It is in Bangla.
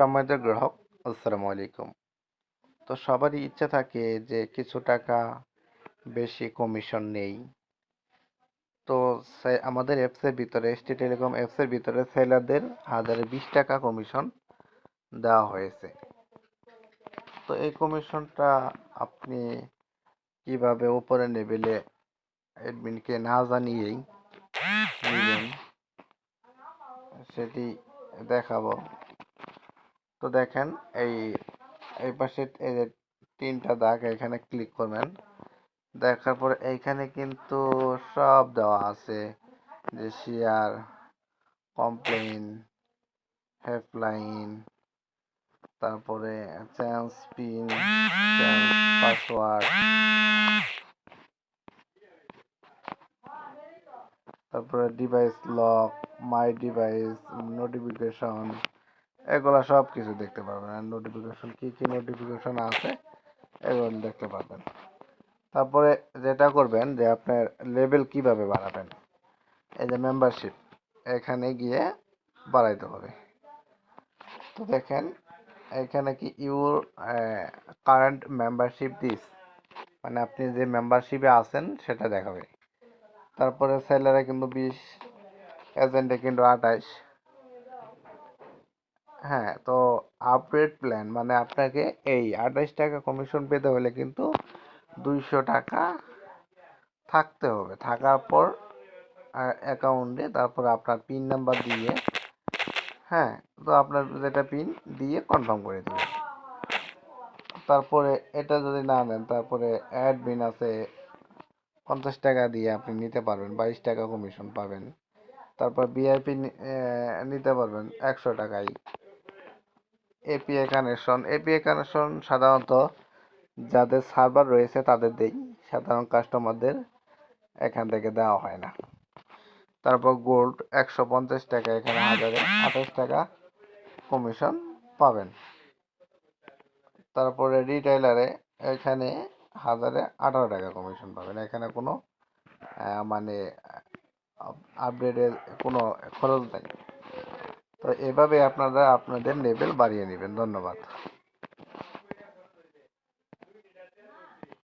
সম্মানিত গ্রাহক, আসসালামু আলাইকুম। তো সবারই ইচ্ছা থাকে যে কিছু টাকা বেশি কমিশন নেই। তো আমাদের অ্যাপসের ভিতরে এসটি টেলিকম অ্যাপসের ভিতরে সেলারদের হাজারে বিশ টাকা কমিশন দেওয়া হয়েছে। তো এই কমিশনটা আপনি কীভাবে উপরে লেভেলে অ্যাডমিনকে না জানিয়েই সেটি দেখাবো। তো দেখেন, এই এই পাশে এই যে তিনটা দাগ এখানে ক্লিক করবেন। দেখার পরে এইখানে কিন্তু সব দেওয়া আছে। যে শেয়ার কমপ্লেন হেল্পলাইন তারপরে চেঞ্জ পিন পাসওয়ার্ড তারপরে device lock my device notification এগুলা সব কিছু দেখতে পারবেন। আর নোটিফিকেশন কি কি নোটিফিকেশন আছে, এগুলো দেখতে পারবেন। তারপরে যেটা করবেন যে আপনার লেভেল কীভাবে বাড়াবেন এই যে মেম্বারশিপ এখানে গিয়ে বাড়াইতে হবে। তো দেখেন, এখানে কি ইউর কারেন্ট মেম্বারশিপ দিস মানে আপনি যে মেম্বারশিপে আছেন সেটা দেখাবে। তারপরে সেলারে কিন্তু বিশ এজেন্টে কিন্তু আঠাইশ। হ্যাঁ তো আপগ্রেড প্ল্যান মানে আপনাকে এই আঠাইশ টাকা কমিশন পেতে হলে কিন্তু দুইশো টাকা থাকতে হবে। থাকার পর অ্যাকাউন্টে তারপর আপনার পিন নাম্বার দিয়ে হ্যাঁ তো আপনার যেটা পিন দিয়ে কনফার্ম করে দেবেন। তারপরে এটা যদি না নেন, তারপরে অ্যাডমিন আছে, পঞ্চাশ টাকা দিয়ে আপনি নিতে পারবেন, বাইশ টাকা কমিশন পাবেন। তারপর ভিআইপি নিতে পারবেন একশো টাকায় এপিআই কানেকশন এপিআই কানেকশন সাধারণত যাদের সার্ভার রয়েছে তাদের দেই। সাধারণ কাস্টমারদের এখান থেকে দেওয়া হয় না। তারপর গোল্ড একশো পঞ্চাশ টাকা, এখানে হাজারে আঠাশ টাকা কমিশন পাবেন। তারপরে রিটেইলারে এখানে হাজারে আঠারো টাকা কমিশন পাবেন। এখানে কোনো মানে আপডেটের কোনো খরচ নেই। তো এভাবে আপনারা আপনাদের লেভেল বাড়িয়ে নেবেন। ধন্যবাদ।